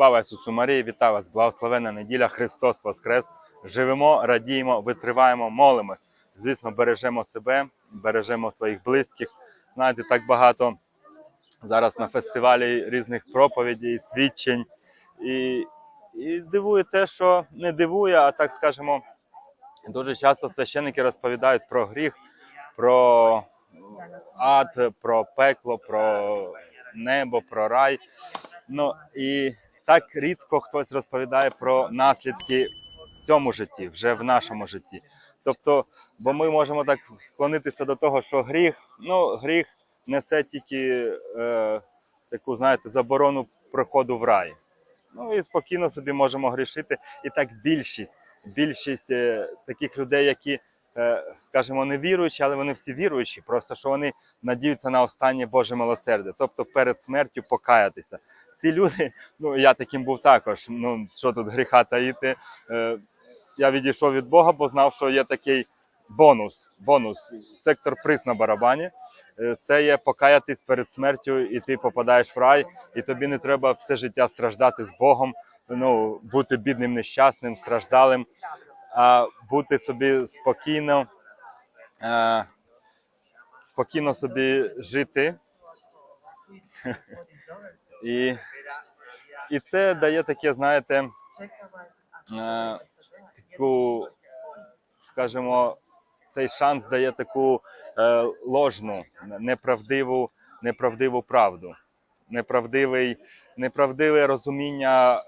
Слава Ісусу Марії, вітаю вас! Благословенна неділя, Христос Воскрес! Живемо, радіємо, витриваємо, молимось. Звісно, бережемо себе, бережемо своїх близьких. Знаєте, так багато зараз на фестивалі різних проповідей, свідчень. І, і дивує те, що не дивує, а так скажемо, дуже часто священники розповідають про гріх, про ад, про пекло, про небо, про рай. Ну і так рідко хтось розповідає про наслідки в цьому житті, вже в нашому житті. Тобто, бо ми можемо так склонитися до того, що гріх, ну, гріх несе тільки е, таку, знаєте, заборону проходу в рай. Ну і спокійно собі можемо грішити. І так більшість, більшість е, таких людей, які, е, скажімо, не віруючі, але вони всі віруючі, просто що вони надіються на останнє Боже милосердя, тобто перед смертю покаятися. Ці люди, ну я таким був також. Ну що тут гріха таїти. Е, я відійшов від Бога, бо знав, що є такий бонус. Бонус, сектор приз на барабані. Е, Це є покаятись перед смертю, і ти попадаєш в рай, і тобі не треба все життя страждати з Богом, ну бути бідним, нещасним, страждалим, а бути собі спокійно, е, спокійно собі жити. І, і це дає таке, знаєте, е, таку, скажімо, цей шанс дає таку е, ложну, неправдиву, неправдиву правду, неправдивий, неправдиве розуміння,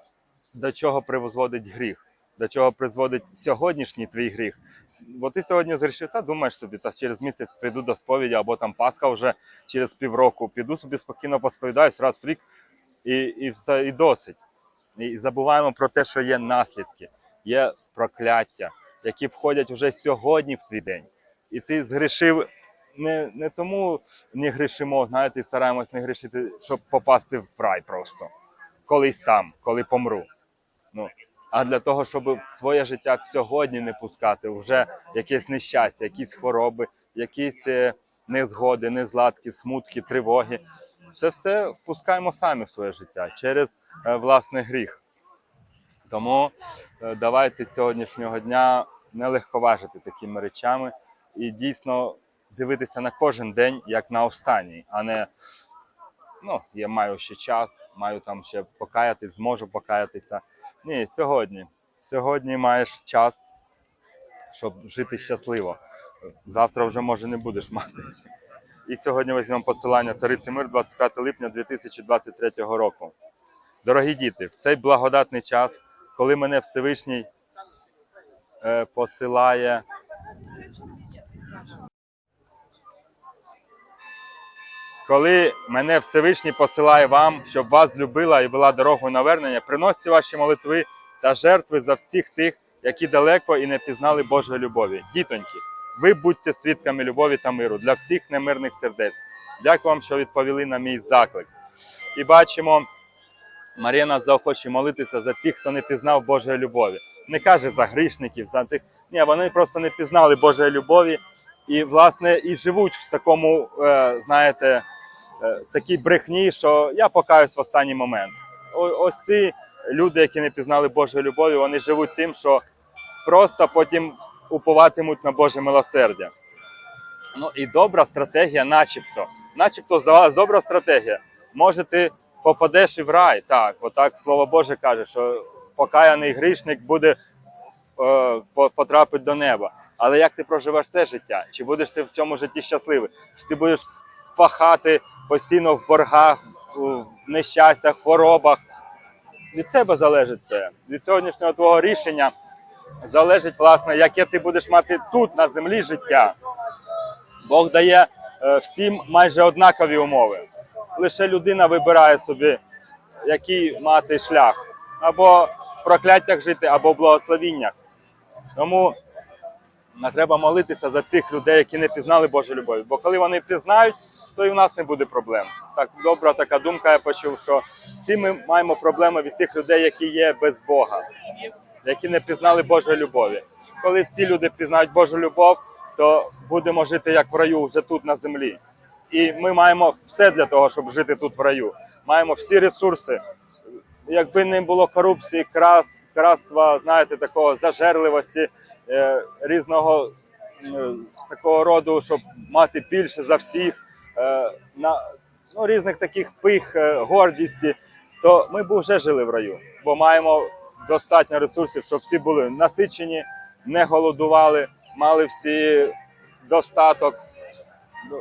до чого призводить гріх, до чого призводить сьогоднішній твій гріх. Бо ти сьогодні зрішив, та думаєш собі, та через місяць прийду до сповіді, або там Пасха вже через півроку, піду собі спокійно посповідаюсь раз в рік і, і, і досить. І забуваємо про те, що є наслідки, є прокляття, які входять вже сьогодні в твій день. І ти згрішив не, не тому не грішимо, знаєте, і стараємось не грішити, щоб попасти в рай просто. Колись там, коли помру. Ну, а для того, щоб своє життя сьогодні не пускати, вже якесь нещастя, якісь хвороби, якісь е, незгоди, незладки, смутки, тривоги. Це все впускаємо самі в своє життя через е, власний гріх. Тому е, давайте сьогоднішнього дня не легковажити такими речами і дійсно дивитися на кожен день як на останній, а не ну, я маю ще час, маю там ще покаятись, зможу покаятися. Ні, сьогодні. Сьогодні маєш час, щоб жити щасливо. Завтра вже може не будеш мати. І сьогодні візьмемо посилання Цариці Мир 25 липня 2023 року. Дорогі діти, в цей благодатний час, коли мене Всевишній е, посилає. Коли мене Всевишній посилає вам, щоб вас любила і вела дорогу навернення, приносьте ваші молитви та жертви за всіх тих, які далеко і не пізнали Божої любові. Дітоньки, ви будьте свідками любові та миру для всіх немирних сердець. Дякую вам, що відповіли на мій заклик. І бачимо, Марія нас заохочує молитися за тих, хто не пізнав Божої любові. Не каже за грішників, за тих. Ні, вони просто не пізнали Божої любові і, власне, і живуть в такому, е, знаєте, е, такій брехні, що я покаюсь в останній момент. Ось ці люди, які не пізнали Божої любові, вони живуть тим, що просто потім уповатимуть на Боже милосердя. Ну і добра стратегія, начебто. Начебто здавалась добра стратегія. Може, ти попадеш і в рай. Так, отак слово Боже каже, що покаяний грішник буде е, потрапить до неба. Але як ти проживеш це життя? Чи будеш ти в цьому житті щасливий? Чи ти будеш пахати постійно в боргах, в нещастях, хворобах? Від тебе залежить це. Від сьогоднішнього твого рішення залежить, власне, яке ти будеш мати тут, на землі життя. Бог дає е, всім майже однакові умови. Лише людина вибирає собі, який мати шлях. Або в прокляттях жити, або в благословіннях. Тому не треба молитися за цих людей, які не пізнали Божу любов. Бо коли вони пізнають, то і в нас не буде проблем. Так добра така думка, я почув, що всі ми маємо проблеми від тих людей, які є без Бога, які не пізнали Божої любові. Коли ці люди пізнають Божу любов, то будемо жити як в раю вже тут на землі. І ми маємо все для того, щоб жити тут в раю. Маємо всі ресурси, якби не було корупції, крас, красства, знаєте, такого зажерливості, е, різного е, такого роду, щоб мати більше за всіх, е, на ну, різних таких пих, е, гордісті, то ми б вже жили в раю, бо маємо достатньо ресурсів, щоб всі були насичені, не голодували, мали всі достаток. Ну,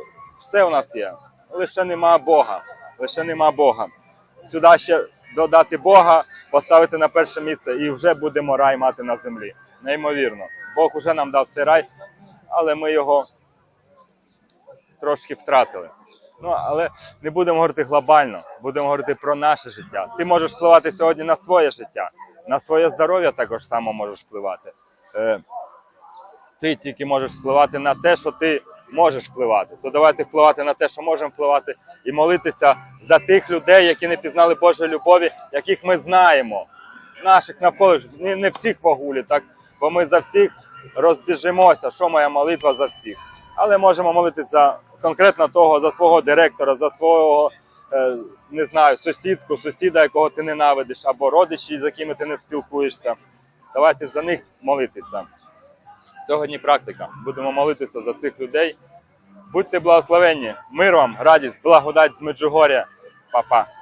Все у нас є. Лише нема Бога. Лише нема Бога. Сюди ще додати Бога, поставити на перше місце і вже будемо рай мати на землі. Неймовірно. Бог вже нам дав цей рай, але ми його трошки втратили. Ну, але не будемо говорити глобально, будемо говорити про наше життя. Ти можеш впливати сьогодні на своє життя, на своє здоров'я також само можеш впливати. Е, ти тільки можеш впливати на те, що ти можеш впливати. То давайте впливати на те, що можемо впливати, і молитися за тих людей, які не пізнали Божої любові, яких ми знаємо. Наших навколо не, не всіх погулі, так бо ми за всіх розбіжимося, що моя молитва за всіх. Але можемо молитися конкретно того, за свого директора, за свого не знаю, сусідку, сусіда, якого ти ненавидиш, або родичі, з якими ти не спілкуєшся. Давайте за них молитися. Сьогодні практика. Будемо молитися за цих людей. Будьте благословенні, мир вам, радість, благодать з Меджугоря. Па-па.